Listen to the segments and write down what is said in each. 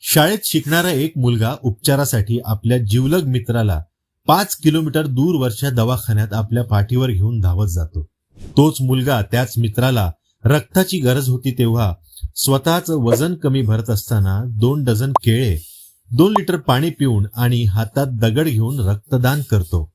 शाळेत शिकणारा एक मुलगा उपचारासाठी आपल्या जिवलग मित्राला पाच किलोमीटर दूरवरच्या दवाखान्यात आपल्या पाठीवर घेऊन धावत जातो. तोच मुलगा त्याच मित्राला रक्ताची गरज होती तेव्हा स्वतःच वजन कमी भरत असताना दोन डझन केळे दोन लिटर पाणी पिऊन आणि हातात दगड घेऊन रक्तदान करतो.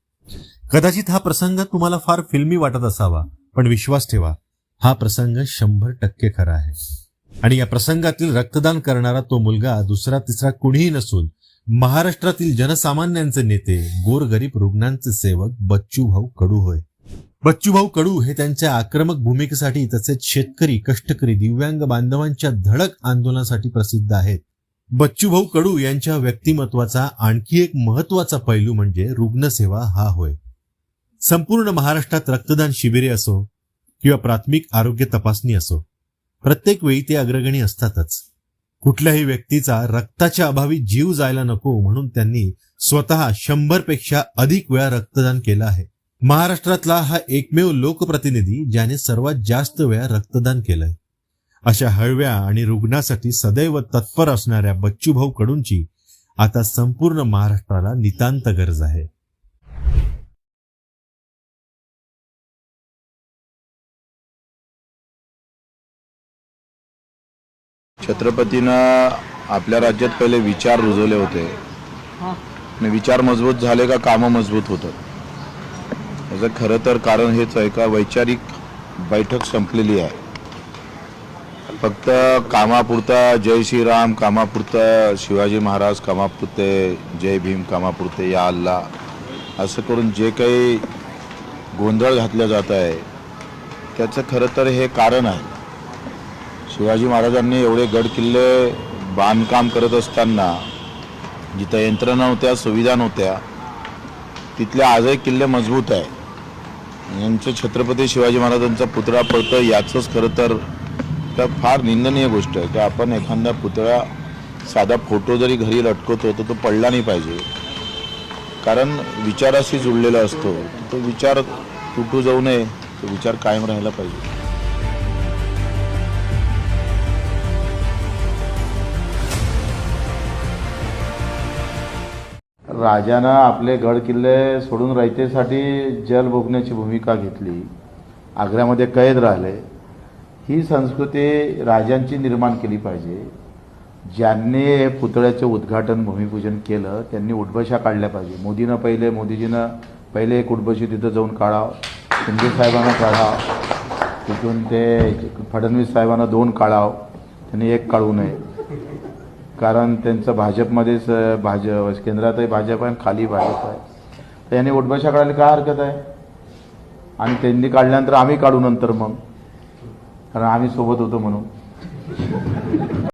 कदाचित हा प्रसंग तुम्हाला फार फिल्मी वाटत असावा पण विश्वास ठेवा हा प्रसंग शंभर टक्के खरा आहे. आणि या प्रसंगातील रक्तदान करणारा तो मुलगा दुसरा तिसरा कुणीही नसून महाराष्ट्रातील जनसामान्यांचे नेते गोरगरीब रुग्णांचे सेवक बच्चू भाऊ कडू होय. बच्चू भाऊ कडू हे त्यांच्या आक्रमक भूमिकेसाठी तसेच शेतकरी कष्टकरी दिव्यांग बांधवांच्या धडक आंदोलनासाठी प्रसिद्ध आहेत. बच्चू भाऊ कडू यांच्या व्यक्तिमत्वाचा आणखी एक महत्त्वाचा पैलू म्हणजे रुग्णसेवा हा होय. संपूर्ण महाराष्ट्रात रक्तदान शिबिरे असो किंवा प्राथमिक आरोग्य तपासणी असो प्रत्येक वेळी ते अग्रगणी असतातच. कुठल्याही व्यक्तीचा रक्ताच्या अभावी जीव जायला नको म्हणून त्यांनी स्वतः शंभरपेक्षा अधिक वेळा रक्तदान केलं आहे. महाराष्ट्रातला हा एकमेव लोकप्रतिनिधी ज्याने सर्वात जास्त वेळा रक्तदान केलंय. अशा हळव्या आणि रुग्णासाठी सदैव तत्पर असणाऱ्या बच्चूभाऊ कडूंची आता संपूर्ण महाराष्ट्राला नितांत गरज आहे. छत्रपतीनं आपल्या राज्यात पहिले विचार रुजवले होते. आणि विचार मजबूत झाले का कामं मजबूत होतात. याचं खरं तर कारण हेच आहे का वैचारिक बैठक संपलेली आहे. फक्त कामापुरता जय श्रीराम कामापुरता शिवाजी महाराज कामापुरते जय भीम कामापुरते या अल्ला असं करून जे काही गोंधळ घातला जात आहे त्याचं खरं तर हे कारण आहे. शिवाजी महाराजांनी एवढे गड किल्ले बांधकाम करत असताना जिथं यंत्रणा नव्हत्या सुविधा नव्हत्या तिथले आजही किल्ले मजबूत आहे. यांचं छत्रपती शिवाजी महाराजांचा पुतळा पडतं याचंच खरं तर त्या फार निंदनीय गोष्ट आहे. की आपण एखादा पुतळा साधा फोटो जरी घरी लटकवतो तर तो पडला नाही पाहिजे. कारण विचाराशी जुळलेला असतो. तो विचार तुटू जाऊ नये तो विचार कायम राहायला पाहिजे. राजानं आपले गड किल्ले सोडून रयतेसाठी जल भोगण्याची भूमिका घेतली. आग्र्यामध्ये कैद राहिले. ही संस्कृती राजांची निर्माण केली पाहिजे. ज्यांनी हे पुतळ्याचं उद्घाटन भूमिपूजन केलं त्यांनी उठबशा काढल्या पाहिजे. मोदीनं पहिले मोदीजीनं पहिले एक उठबशी तिथं जाऊन काढाव. शिंदे साहेबांना काढाव. तिथून ते फडणवीस साहेबांना दोन काढाव. त्यांनी एक काढू नये. कारण त्यांचं भाजपमध्येच अं, भाजप केंद्रातही भाजप आहे खाली भाजप आहे. तर यांनी उठबशा काढायला काय हरकत आहे? आणि त्यांनी काढल्यानंतर आम्ही काढू नंतर मग. कारण आम्ही सोबत होतो म्हणून.